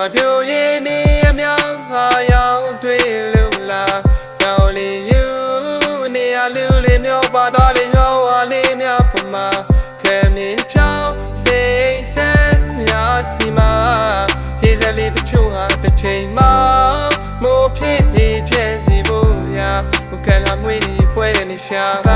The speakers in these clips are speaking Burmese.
စွာပြိုရင်းနေအများဟာရောက်တွေ့လို့လားကြောင်လေးယူနေရလူလေးမျိုးပါတော်လေးရောဝါလေးများပမာခဲမြင်ချောင်းစိတ်ဆန်းများစီမာပြေစလေးတစ်ချို့ဟာတစ်ချိန်မှာမိုးဖြစ်နေချက်စီဖို့ရာဘုကလာမွေးပွဲတဲ့နေရှာ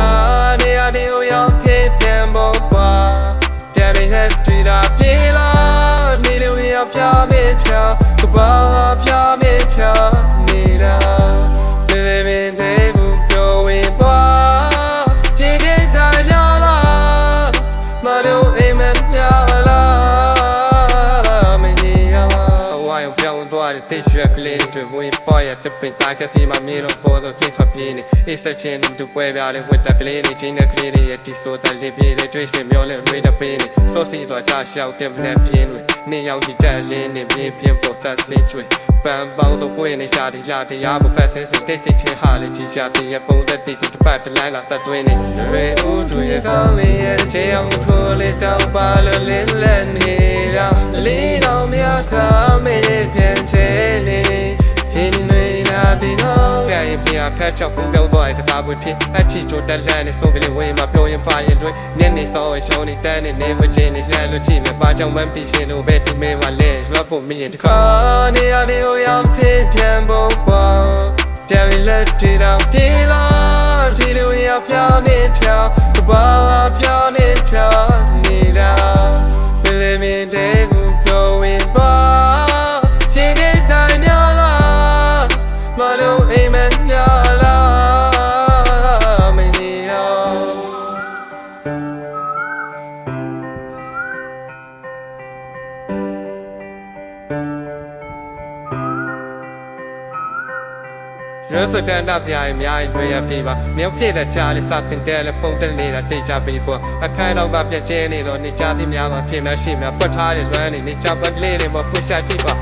ပြောင်းသွားတဲ့တိတ်ရွက်ကလေးတွေဝင်ပေါ်ရတဲ့ပင်သားကစီမမေလို့ပေါ်တော့ပြင်းဖပြင်းနေအိစချင်းတူပွဲပြတဲ့ဝတ်တက်ကလေးတွေချင်းတဲ့ကလေးတွေရဲ့တီဆိုတဲ့လေးပြေတွေတွေ့ရွှေမျောလဲတွေတဲ့ပင်းနေစောစီသွားချရှောက်တဲ့မနဲ့ပြင်းတွေနေရောက်ရှိတက်လင်းနေပြင်းပြင်းပေါ်တက်စင်းချွေပန်းပေါင်းစုံပွင့်နေရှာဒီလာတရားမဖက်ဆင်းဆိုတိတ်စိတ်ချင်းဟာလေကြီးရှာတင်ရပုံသက်တိတူတစ်ပတ်တလိုင်းလာသက်သွင်းနေရေဦးတွေကောင်းမေရဲ့ချေအောင်ထိုးလေးတောင်းပါလို့လင်းလက်နေ ရင်ပြဖက်ချောက်ပုံပြောသွားတဲ့တကားပွင့်ဖြစ်အချီချိုတက်လန့်နေဆုံးကလေးဝင်မှာပြောရင်ပါရင်တွေနည်းနေဆောင်ရှောင်းနေတန်းနေနေမချင်းနေလှမ်းလို့ကြည့်မယ်ပါကြောင့်မပြီးရှင်လို့ပဲသူမင်းပါလဲလွတ်ဖို့မရင်တခါနေရနေရဖြစ်ပြန်ဖို့ပါတယ်ရီလက်တီတော့ပြေလာဒီလိုရပြနေဖြာကဘာပြနေဖြာနေ ရစကန်တာပြားအများကြီးတွေ့ရပြီပါမြောက်ဖြစ်တဲ့ကြားလေးစတင်တဲ့လေပုံတက်နေတာတိတ်ကြပြီပေါ့အခန်းတော့ကပြက်ကျဲနေတော့နေကြသည်များမှာဖြစ်မရှိများဖွက်ထားတဲ့လွမ်းနေနေကြပတ်ကလေးတွေမှာဖွက်ရှာကြည့်ပါ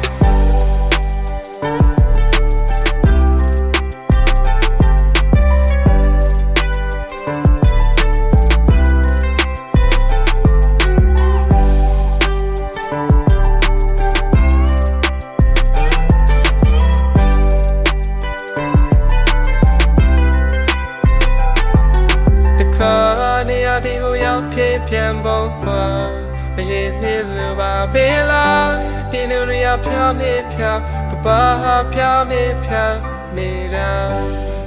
ရောက်ဖြစ်ပြန်ဖို့ပါဘယ်ရင်လေးလိုပါဘေးလာဒီလူတွေရဖြာမေးဖြာကဘာဖြာမေးဖြာနေတာ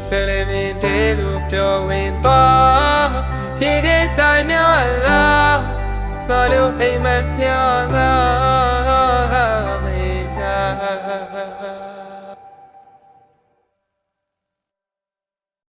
ဘယ်လိုမြင်တဲ့ကိုပြောဝင်သွားဒီကိစ္စများလားဘာလို့အိမ်မများလား